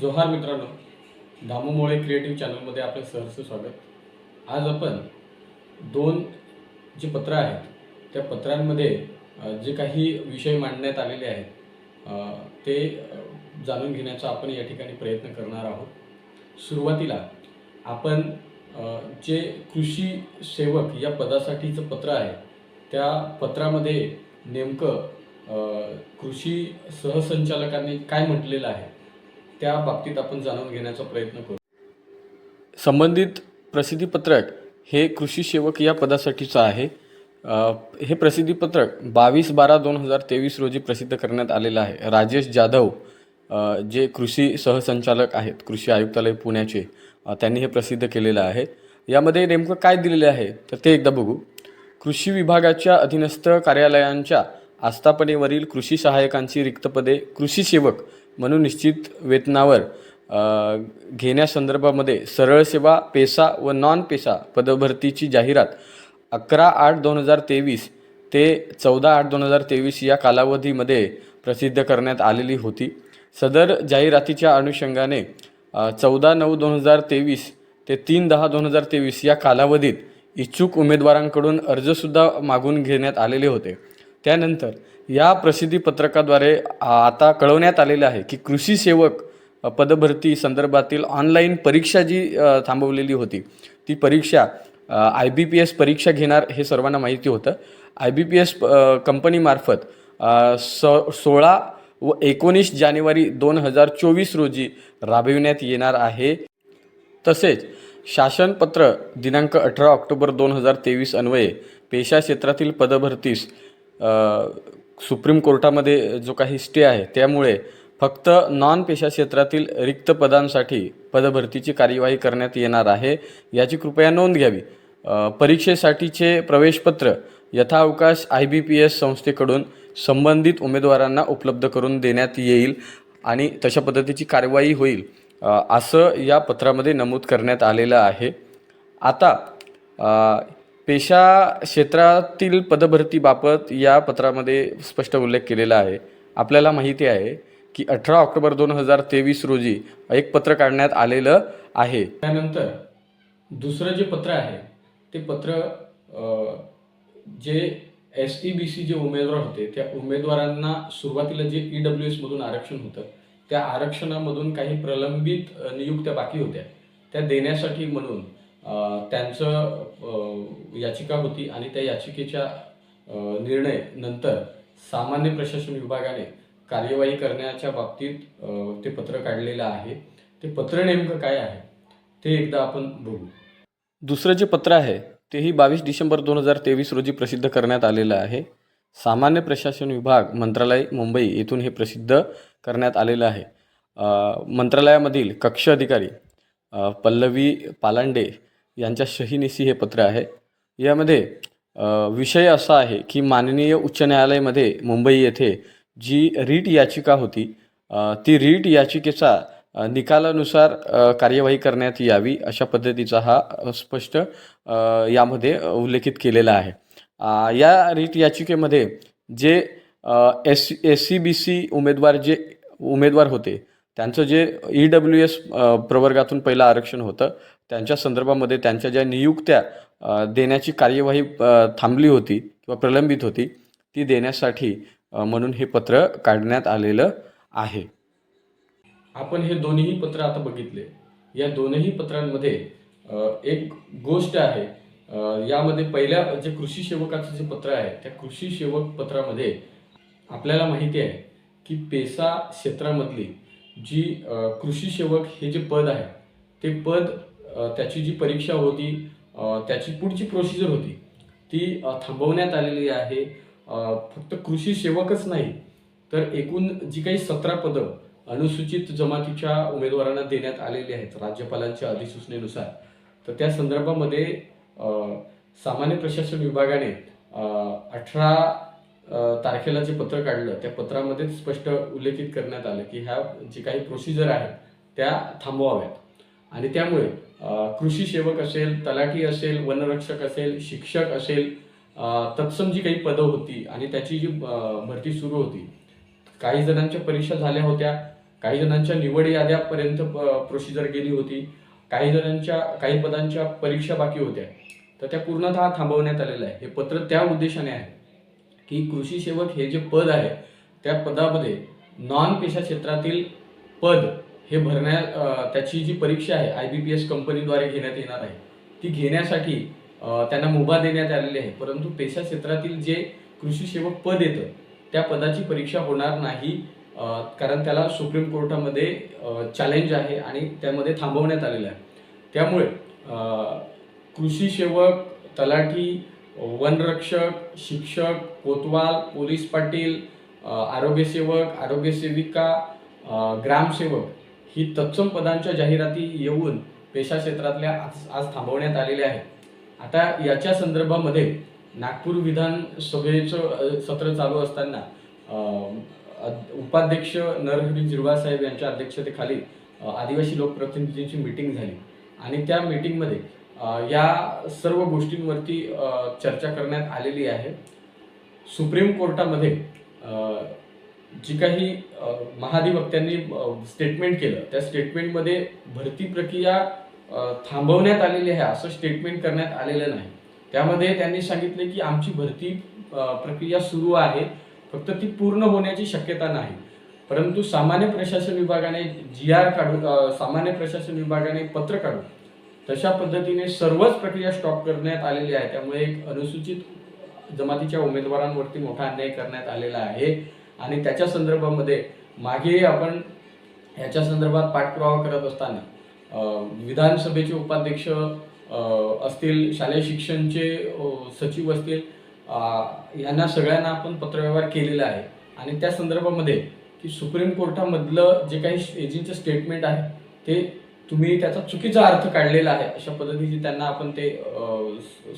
जोहार मित्रांनो दामोमोळे क्रिएटिव्ह चॅनलमध्ये आपलं सहर्ष स्वागत. आज आपण दोन जी पत्रं आहेत त्या पत्रांमध्ये जे काही विषय मांडण्यात आलेले आहेत ते जाणून घेण्याचा आपण या ठिकाणी प्रयत्न करणार आहोत. सुरुवातीला आपण जे कृषी सेवक या पदासाठीचं पत्र आहे त्या पत्रामध्ये नेमकं कृषी सहसंचालकांनी काय म्हटलेलं आहे त्या बाबतीत आपण जाणून घेण्याचा प्रयत्न करू. संबंधित प्रसिद्धीपत्रक हे कृषी सेवक या पदासाठीचं आहे. हे प्रसिद्धीपत्रक बावीस बारा दोन हजार तेवीस रोजी प्रसिद्ध करण्यात आलेलं आहे. राजेश जाधव जे कृषी सहसंचालक आहेत कृषी आयुक्तालय पुण्याचे त्यांनी हे प्रसिद्ध केलेलं आहे. यामध्ये नेमकं काय दिलेले आहे तर ते एकदा बघू. कृषी विभागाच्या अधीनस्थ कार्यालयांच्या आस्थापनेवरील कृषी सहाय्यकांची रिक्त पदे कृषी सेवक म्हणून निश्चित वेतनावर घेण्यासंदर्भामध्ये सरळ सेवा पेसा व नॉन पेसा पदभरतीची जाहिरात अकरा आठ दोन हजार तेवीस ते चौदा आठ दोन हजार तेवीस या कालावधीमध्ये प्रसिद्ध करण्यात आलेली होती. सदर जाहिरातीच्या अनुषंगाने चौदा नऊ दोन हजार तेवीस ते तीन दहा दोन हजार तेवीस या कालावधीत इच्छुक उमेदवारांकडून अर्जसुद्धा मागून घेण्यात आलेले होते. त्यानंतर या प्रसिद्धीपत्रकाद्वारे आता कळवण्यात आलेलं आहे की कृषी सेवक पदभरती संदर्भातील ऑनलाईन परीक्षा जी थांबवलेली होती ती परीक्षा आय बी पी एस परीक्षा घेणार हे सर्वांना माहिती होतं. आय बी पी एस कंपनीमार्फत स सोळा व एकोणीस जानेवारी दोन हजार चोवीस रोजी राबविण्यात येणार आहे. तसेच शासनपत्र दिनांक अठरा ऑक्टोबर दोन हजार तेवीस अन्वये पेशा क्षेत्रातील पदभरतीस सुप्रीम कोर्टामध्ये जो काही स्टे आहे त्यामुळे फक्त नॉन पेशा क्षेत्रातील रिक्त पदांसाठी पदभरतीची कार्यवाही करण्यात येणार आहे. याची कृपया नोंद घ्यावी. परीक्षेसाठीचे प्रवेशपत्र यथाअवकाश आय बी पी एस संस्थेकडून संबंधित उमेदवारांना उपलब्ध करून देण्यात येईल आणि तशा पद्धतीची कार्यवाही होईल असं या पत्रामध्ये नमूद करण्यात आलेलं आहे. आता पेशा क्षेत्रातील पदभरतीबाबत या पत्रामध्ये स्पष्ट उल्लेख केलेला आहे. आपल्याला माहिती आहे की अठरा ऑक्टोबर दोन हजार तेवीस रोजी एक पत्र काढण्यात आलेलं आहे. त्यानंतर दुसरं जे पत्र आहे ते पत्र जे एस टी बी सी जे उमेदवार होते त्या उमेदवारांना सुरुवातीला जे ई डब्ल्यू एसमधून आरक्षण होतं त्या आरक्षणामधून काही प्रलंबित नियुक्त्या बाकी होत्या. त्या देण्यासाठी म्हणून त्यांचं याचिका होती आणि त्या याचिकेच्या निर्णय नंतर सामान्य प्रशासन विभागाने कार्यवाही करण्याच्या बाबतीत ते पत्र काढलेलं आहे. ते पत्र नेमकं काय आहे ते एकदा आपण बघू. दुसरं जे पत्र आहे तेही बावीस डिसेंबर दोन हजार तेवीस रोजी प्रसिद्ध करण्यात आलेलं आहे. सामान्य प्रशासन विभाग मंत्रालय मुंबई येथून हे प्रसिद्ध करण्यात आलेलं आहे. मंत्रालयामधील कक्ष अधिकारी पल्लवी पालांडे यांच्या शहीनिशी हे पत्र आहे. यामध्ये विषय असा आहे की माननीय उच्च न्यायालयामध्ये मुंबई येथे जी रीट याचिका होती ती रीट याचिकेचा निकालानुसार कार्यवाही करण्यात यावी अशा पद्धतीचा हा स्पष्ट यामध्ये उल्लेखित केलेला आहे. या रीट याचिकेमध्ये जे S S C B C उमेदवार जे उमेदवार होते त्यांचं जे ई डब्ल्यू एस प्रवर्गातून पहिलं आरक्षण होतं त्यांच्या संदर्भामध्ये त्यांच्या ज्या नियुक्त्या देण्याची कार्यवाही थांबली होती किंवा प्रलंबित होती ती देण्यासाठी म्हणून हे पत्र काढण्यात आलेलं आहे. आपण हे दोन्ही पत्र आता बघितले. या दोनही पत्रांमध्ये एक गोष्ट आहे यामध्ये पहिल्या जे कृषी सेवकाचं जे पत्र आहे त्या कृषी सेवक पत्रामध्ये आपल्याला माहिती आहे की पेसा क्षेत्रामधली जी कृषी सेवक हे जे पद आहे ते पद त्याची जी परीक्षा होती त्याची पुढची प्रोसिजर होती ती थांबवण्यात आलेली आहे. फक्त कृषी सेवकच नाही तर एकूण जी काही सतरा पदं अनुसूचित जमातीच्या उमेदवारांना देण्यात आलेली आहेत राज्यपालांच्या अधिसूचनेनुसार तर त्या संदर्भामध्ये सामान्य प्रशासन विभागाने अठरा तारखेला जे पत्र काढलं त्या पत्रामध्ये स्पष्ट उल्लेखित करण्यात आलं की ह्या जी काही प्रोसिजर आहेत त्या थांबवाव्यात. आणि त्यामुळे कृषी सेवक असेल तलाठी असेल वनरक्षक असेल शिक्षक असेल तत्सम जी काही पदं होती आणि त्याची जी भरती सुरू होती काही जणांच्या परीक्षा झाल्या होत्या काही जणांच्या निवड याद्यापर्यंत प्रोसिजर गेली होती काही जणांच्या काही पदांच्या परीक्षा बाकी होत्या. तर त्या पूर्णतः थांबवण्यात आलेल्या आहे हे पत्र त्या उद्देशाने आहे. की कृषी सेवक हे जे पद आहे त्या पदामध्ये नॉन पेशा क्षेत्रातील पद हे भरण्या त्याची जी परीक्षा आहे आय बी पी एस कंपनीद्वारे घेण्यात येणार आहे. ती घेण्यासाठी त्यांना मुभा देण्यात आलेली आहे. परंतु पेशा क्षेत्रातील जे कृषी सेवक पद येतं त्या पदाची परीक्षा होणार नाही कारण त्याला सुप्रीम कोर्टामध्ये चॅलेंज आहे आणि त्यामध्ये थांबवण्यात आलेलं आहे. त्यामुळे कृषी सेवक तलाठी वनरक्षक शिक्षक कोतवाल पोलीस पाटील आरोग्यसेवक आरोग्यसेविका ग्रामसेवक ही तत्सम पदांच्या जाहिराती येऊन पेशा क्षेत्रातल्या आज आज थांबवण्यात आलेल्या आहेत. आता याच्या संदर्भामध्ये नागपूर विधानसभेचं सत्र चालू असताना उपाध्यक्ष नरहरी जिरवासाहेब यांच्या अध्यक्षतेखाली आदिवासी लोकप्रतिनिधींची मीटिंग झाली आणि त्या मीटिंगमध्ये या सर्व गोष्टींवरती चर्चा करण्यात आलेली आहे. सुप्रीम कोर्टामध्ये जी काही महाधिवक्त्यांनी स्टेटमेंट केलं त्या स्टेटमेंटमध्ये भरती प्रक्रिया थांबवण्यात आलेली आहे असं स्टेटमेंट करण्यात आलेलं नाही. त्यामध्ये त्यांनी सांगितले की आमची भरती प्रक्रिया सुरू आहे फक्त ती पूर्ण होण्याची शक्यता नाही. परंतु सामान्य प्रशासन विभागाने जी आर काढून सामान्य प्रशासन विभागाने पत्र काढून तशा पद्धतीने सर्वच प्रक्रिया स्टॉप करण्यात आलेली आहे. त्यामुळे एक अनुसूचित जमातीच्या उमेदवारांवरती मोठा अन्याय करण्यात आलेला आहे. आणि त्याच्या संदर्भामध्ये मागे आपण याच्या संदर्भात पाठपुरावा करत असताना विधानसभेचे उपाध्यक्ष असतील शालेय शिक्षणचे सचिव असतील यांना सगळ्यांना आपण पत्रव्यवहार केलेला आहे. आणि त्या संदर्भामध्ये की सुप्रीम कोर्टामधलं जे काही एजींचं स्टेटमेंट आहे ते तुम्ही त्याचा चुकीचा अर्थ काढलेला आहे अशा पद्धतीने त्यांना आपण ते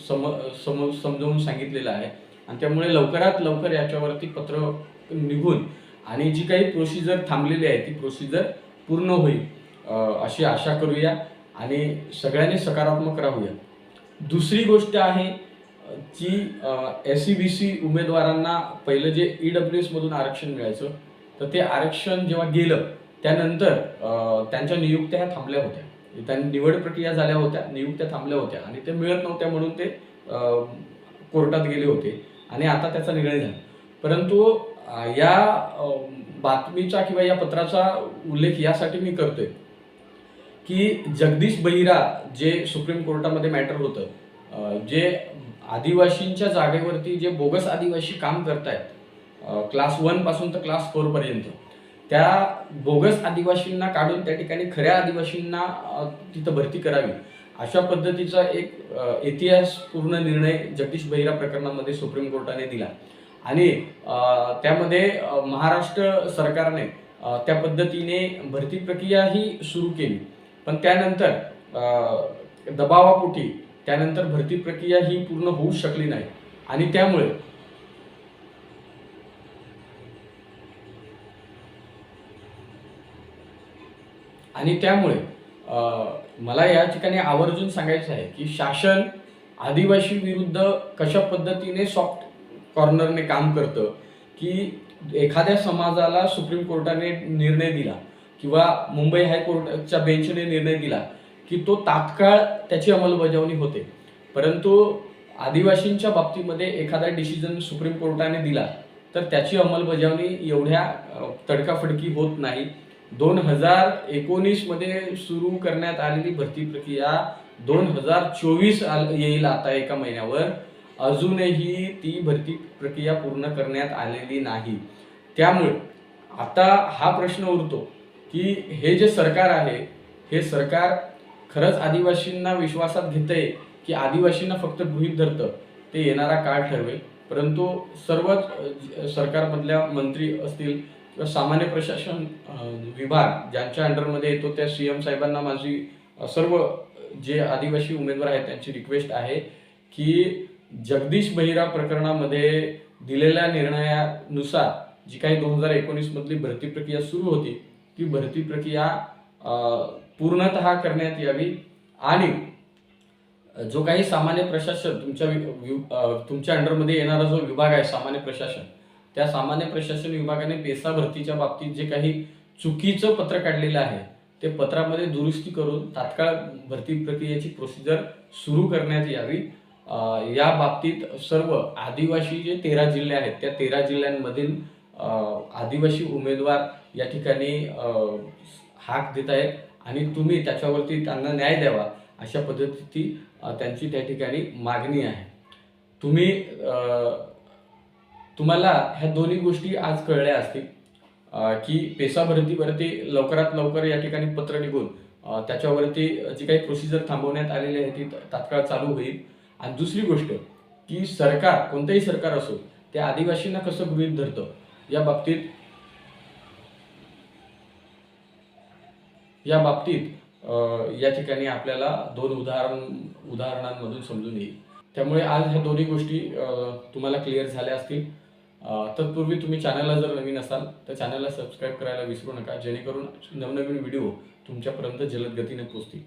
सम सम समजावून सांगितलेलं आहे. आणि त्यामुळे लवकरात लवकर याच्यावरती पत्र निघून आणि जी काही प्रोसिजर थांबलेली आहे ती प्रोसिजर पूर्ण होईल अशी आशा करूया. आणि सगळ्यांनी सकारात्मक राहूया. दुसरी गोष्ट आहे जी एस सी बी सी उमेदवारांना पहिलं जे ई डब्ल्यू एसमधून आरक्षण मिळायचं तर ते आरक्षण जेव्हा गेलं त्यानंतर त्यांच्या नियुक्त्या ह्या थांबल्या होत्या. त्यांनी निवड प्रक्रिया झाल्या होत्या नियुक्त्या थांबल्या होत्या आणि ते मिळत नव्हत्या म्हणून ते कोर्टात गेले होते आणि आता त्याचा निर्णय झाला. परंतु या बातमीचा किंवा या पत्राचा उल्लेख यासाठी मी करतोय की जगदीश बहिरा जे सुप्रीम कोर्टामध्ये मॅटर होतं जे आदिवासींच्या जागेवरती जे बोगस आदिवासी काम करतायत क्लास वनपासून तर क्लास फोरपर्यंत त्या बोगस आदिवासींना काढून त्या ठिकाणी खऱ्या आदिवासींना तिथं भरती करावी. अशा पद्धतीचा एक इतिहासपूर्ण निर्णय जगदीश बहिरा प्रकरणामध्ये सुप्रीम कोर्टाने दिला. आणि त्यामध्ये महाराष्ट्र सरकारने त्या पद्धतीने भरती प्रक्रिया ही सुरू केली. पण त्यानंतर दबावापोटी त्यानंतर भरती प्रक्रिया ही पूर्ण होऊ शकली नाही. आणि त्यामुळे आणि त्यामुळे मला या ठिकाणी आवर्जून सांगायचं आहे की शासन आदिवासी विरुद्ध कशा पद्धतीने सॉफ्ट कॉर्नरने काम करतं की एखाद्या समाजाला सुप्रीम कोर्टाने निर्णय दिला किंवा मुंबई हायकोर्टच्या बेंचने निर्णय दिला की तो तात्काळ त्याची अंमलबजावणी होते. परंतु आदिवासींच्या बाबतीमध्ये एखादा डिसिजन सुप्रीम कोर्टाने दिला तर त्याची अंमलबजावणी एवढ्या तडकाफडकी होत नाही. दोन हजार एकोणीसमध्ये सुरू करण्यात आलेली भरती प्रक्रिया दोन हजार चोवीस येईल आता एका महिन्यावर. अजूनही ती भरती प्रक्रिया पूर्ण करण्यात आलेली नाही. त्यामुळे आता हा प्रश्न उरतो की हे जे सरकार आहे हे सरकार खरंच आदिवासींना विश्वासात घेतंय की आदिवासींना फक्त गृहीत धरतं? ते येणारा काळ ठरवेल. परंतु सर्वच सरकारमधल्या मंत्री असतील किंवा सामान्य प्रशासन विभाग ज्यांच्या अंडरमध्ये येतो त्या सी एम साहेबांना माझी सर्व जे आदिवासी उमेदवार आहेत त्यांची रिक्वेस्ट आहे की जगदीश बहिरा प्रकरणामध्ये दिलेल्या निर्णयानुसार जी काही दोन हजार एकोणीसमधली भरती प्रक्रिया सुरू होती ती भरती प्रक्रिया पूर्णत पूर्णतः करण्यात यावी आणि जो काही सामान्य प्रशासन तुमच्या वि- वि- तुमच्या अंडरमध्ये येणारा जो विभाग आहे सामान्य प्रशासन त्या सामान्य प्रशासन विभागाने पेसा भरतीच्या बाबतीत जे काही चुकीचं पत्र काढलेलं आहे ते पत्रामध्ये दुरुस्ती करून तात्काळ भरती प्रक्रियेची प्रोसिजर सुरू करण्यात यावी. या बाबतीत सर्व आदिवासी जे तेरा जिल्हे आहेत त्या तेरा जिल्ह्यांमधील आदिवासी उमेदवार या ठिकाणी हाक देत आहेत आणि तुम्ही त्याच्यावरती त्यांना न्याय द्यावा अशा पद्धतीची त्यांची त्या ठिकाणी मागणी आहे. तुम्ही तुम्हाला ह्या दोन्ही गोष्टी आज कळल्या असतील. की पेसा भरतीवरती लवकरात लवकर या ठिकाणी पत्र निघून त्याच्यावरती जी काही प्रोसिजर थांबवण्यात आलेली आहे ती तात्काळ चालू होईल. आणि दुसरी गोष्ट की सरकार कोणतंही सरकार असो त्या आदिवासींना कसं गृहित धरतं? या बाबतीत या बाबतीत या ठिकाणी आपल्याला दोन उदाहरण उदाहरणांमधून समजून येईल. त्यामुळे आज ह्या दोन्ही गोष्टी तुम्हाला क्लिअर झाल्या असतील. तत्पूर्वी तुम्ही चॅनलला जर नवीन असाल तर चॅनलला सबस्क्राईब करायला विसरू नका जेणेकरून नवनवीन व्हिडिओ तुमच्यापर्यंत जलद गतीने पोचतील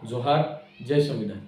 जोहार जय संविधान.